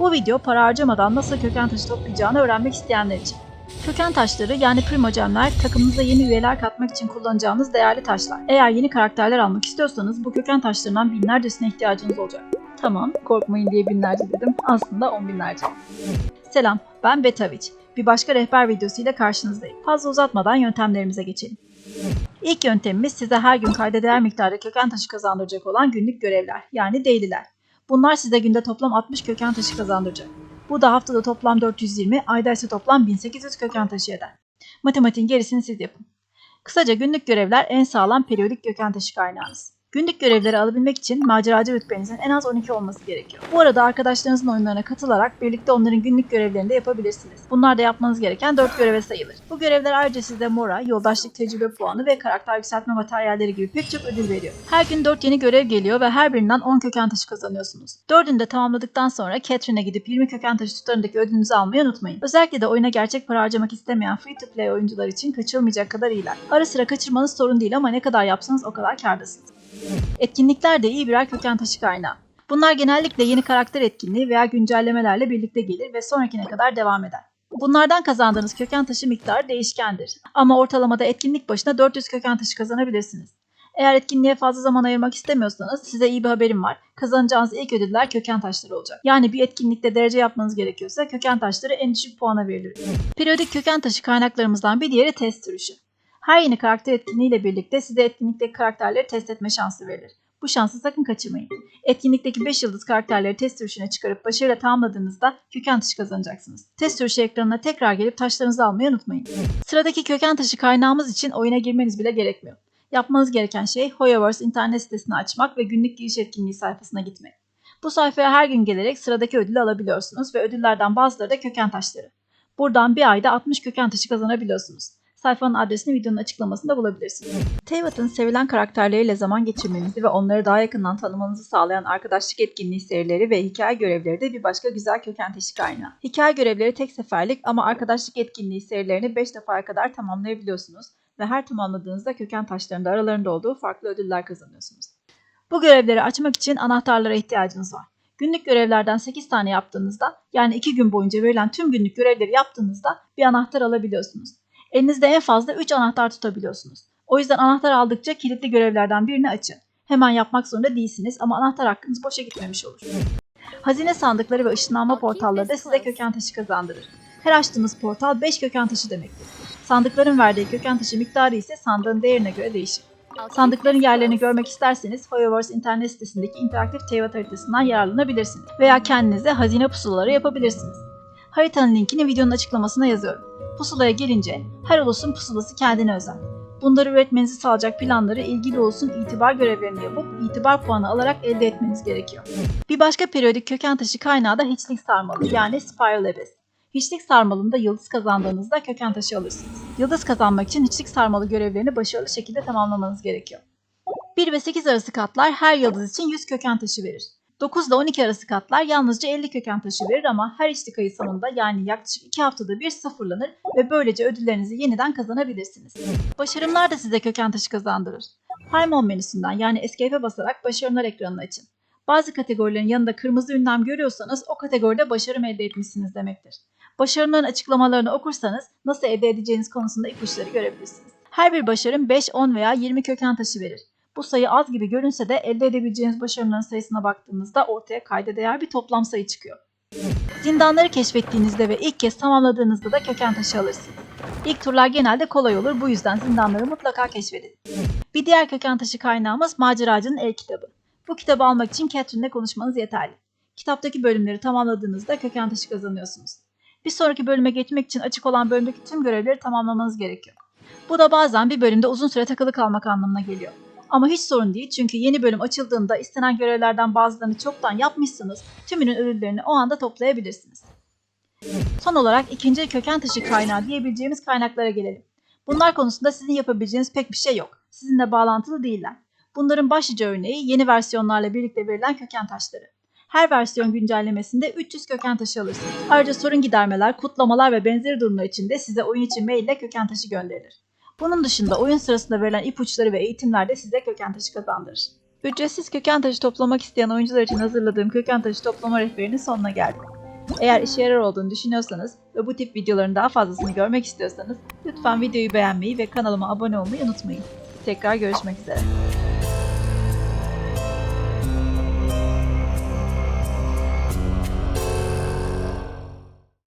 Bu video para harcamadan nasıl köken taşı toplayacağını öğrenmek isteyenler için. Köken taşları yani primogemler takımınıza yeni üyeler katmak için kullanacağınız değerli taşlar. Eğer yeni karakterler almak istiyorsanız bu köken taşlarından binlercesine ihtiyacınız olacak. Tamam, korkmayın diye binlerce dedim. Aslında on binlerce. Selam, ben Betaviç. Bir başka rehber videosuyla karşınızdayım. Fazla uzatmadan yöntemlerimize geçelim. İlk yöntemimiz size her gün kayda değer miktarda köken taşı kazandıracak olan günlük görevler, yani daily'ler. Bunlar size günde toplam 60 köken taşı kazandıracak. Bu da haftada toplam 420, ayda ise toplam 1800 köken taşı eder. Matematiğin gerisini siz yapın. Kısaca günlük görevler en sağlam periyodik köken taşı kaynağınız. Günlük görevleri alabilmek için maceracı rütbenizin en az 12 olması gerekiyor. Bu arada arkadaşlarınızın oyunlarına katılarak birlikte onların günlük görevlerini de yapabilirsiniz. Bunlar da yapmanız gereken 4 göreve sayılır. Bu görevler ayrıca size mora, yoldaşlık tecrübe puanı ve karakter yükseltme materyalleri gibi pek çok ödül veriyor. Her gün 4 yeni görev geliyor ve her birinden 10 köken taşı kazanıyorsunuz. Dördünü de tamamladıktan sonra Catherine'e gidip 20 köken taşı tutarındaki ödülünüzü almayı unutmayın. Özellikle de oyuna gerçek para harcamak istemeyen free to play oyuncular için kaçırılmayacak kadar iyiler. Ara sıra kaçırmanız sorun değil ama ne kadar yapsanız o kadar kârdasınız. Etkinlikler de iyi birer köken taşı kaynağı. Bunlar genellikle yeni karakter etkinliği veya güncellemelerle birlikte gelir ve sonrakine kadar devam eder. Bunlardan kazandığınız köken taşı miktarı değişkendir. Ama ortalamada etkinlik başına 400 köken taşı kazanabilirsiniz. Eğer etkinliğe fazla zaman ayırmak istemiyorsanız size iyi bir haberim var. Kazanacağınız ilk ödüller köken taşları olacak. Yani bir etkinlikte derece yapmanız gerekiyorsa köken taşları en düşük puana verilir. Periyodik köken taşı kaynaklarımızdan bir diğeri test sürüşü. Her yeni karakter etkinliğiyle birlikte size etkinlikteki karakterleri test etme şansı verilir. Bu şansı sakın kaçırmayın. Etkinlikteki 5 yıldız karakterleri test sürüşüne çıkarıp başarıyla tamamladığınızda köken taşı kazanacaksınız. Test sürüşü ekranına tekrar gelip taşlarınızı almayı unutmayın. Sıradaki köken taşı kaynağımız için oyuna girmeniz bile gerekmiyor. Yapmanız gereken şey Hoyoverse internet sitesini açmak ve günlük giriş etkinliği sayfasına gitmek. Bu sayfaya her gün gelerek sıradaki ödülü alabiliyorsunuz ve ödüllerden bazıları da köken taşları. Buradan bir ayda 60 köken taşı kazanabiliyorsunuz. Sayfanın adresini videonun açıklamasında bulabilirsiniz. Teyvat'ın sevilen karakterleriyle zaman geçirmenizi ve onları daha yakından tanımanızı sağlayan arkadaşlık etkinliği serileri ve hikaye görevleri de bir başka güzel köken taşı kaynağı. Hikaye görevleri tek seferlik ama arkadaşlık etkinliği serilerini 5 defaya kadar tamamlayabiliyorsunuz ve her tamamladığınızda köken taşlarında aralarında olduğu farklı ödüller kazanıyorsunuz. Bu görevleri açmak için anahtarlara ihtiyacınız var. Günlük görevlerden 8 tane yaptığınızda yani 2 gün boyunca verilen tüm günlük görevleri yaptığınızda bir anahtar alabiliyorsunuz. Elinizde en fazla 3 anahtar tutabiliyorsunuz. O yüzden anahtar aldıkça kilitli görevlerden birini açın. Hemen yapmak zorunda değilsiniz ama anahtar hakkınız boşa gitmemiş olur. Hazine sandıkları ve ışınlanma portalları da size köken taşı kazandırır. Her açtığınız portal 5 köken taşı demektir. Sandıkların verdiği köken taşı miktarı ise sandığın değerine göre değişir. Sandıkların yerlerini görmek isterseniz Hoyoverse internet sitesindeki interaktif Teyvat haritasından yararlanabilirsiniz. Veya kendinize hazine pusulaları yapabilirsiniz. Haritanın linkini videonun açıklamasına yazıyorum. Pusulaya gelince her ulusun pusulası kendine özel. Bunları üretmenizi sağlayacak planları ilgili ulusun itibar görevlerini yapıp itibar puanı alarak elde etmeniz gerekiyor. Bir başka periyodik köken taşı kaynağı da hiçlik sarmalı yani Spiral Abyss. Hiçlik sarmalında yıldız kazandığınızda köken taşı alırsınız. Yıldız kazanmak için hiçlik sarmalı görevlerini başarılı şekilde tamamlamanız gerekiyor. 1 ve 8 arası katlar her yıldız için 100 köken taşı verir. 9 ile 12 arası katlar yalnızca 50 köken taşı verir ama her içlik ayı sonunda yani yaklaşık 2 haftada bir sıfırlanır ve böylece ödüllerinizi yeniden kazanabilirsiniz. Başarımlar da size köken taşı kazandırır. Paymon menüsünden yani Escape'e basarak başarımlar ekranını açın. Bazı kategorilerin yanında kırmızı ünlem görüyorsanız o kategoride başarım elde etmişsiniz demektir. Başarımların açıklamalarını okursanız nasıl elde edeceğiniz konusunda ipuçları görebilirsiniz. Her bir başarım 5, 10 veya 20 köken taşı verir. Bu sayı az gibi görünse de elde edebileceğiniz başarımların sayısına baktığınızda ortaya kayda değer bir toplam sayı çıkıyor. Zindanları keşfettiğinizde ve ilk kez tamamladığınızda da köken taşı alırsınız. İlk turlar genelde kolay olur bu yüzden zindanları mutlaka keşfedin. Bir diğer köken taşı kaynağımız Maceracının El kitabı. Bu kitabı almak için Catherine'le konuşmanız yeterli. Kitaptaki bölümleri tamamladığınızda köken taşı kazanıyorsunuz. Bir sonraki bölüme geçmek için açık olan bölümdeki tüm görevleri tamamlamanız gerekiyor. Bu da bazen bir bölümde uzun süre takılı kalmak anlamına geliyor. Ama hiç sorun değil çünkü yeni bölüm açıldığında istenen görevlerden bazılarını çoktan yapmışsınız, tümünün ödüllerini o anda toplayabilirsiniz. Son olarak ikinci köken taşı kaynağı diyebileceğimiz kaynaklara gelelim. Bunlar konusunda sizin yapabileceğiniz pek bir şey yok. Sizinle bağlantılı değiller. Bunların başlıca örneği yeni versiyonlarla birlikte verilen köken taşları. Her versiyon güncellemesinde 300 köken taşı alırsınız. Ayrıca sorun gidermeler, kutlamalar ve benzeri durumlar için de size oyun için mail ile köken taşı gönderilir. Bunun dışında oyun sırasında verilen ipuçları ve eğitimler de size köken taşı kazandırır. Ücretsiz köken taşı toplamak isteyen oyuncular için hazırladığım köken taşı toplama rehberinin sonuna geldik. Eğer işe yarar olduğunu düşünüyorsanız ve bu tip videoların daha fazlasını görmek istiyorsanız lütfen videoyu beğenmeyi ve kanalıma abone olmayı unutmayın. Tekrar görüşmek üzere.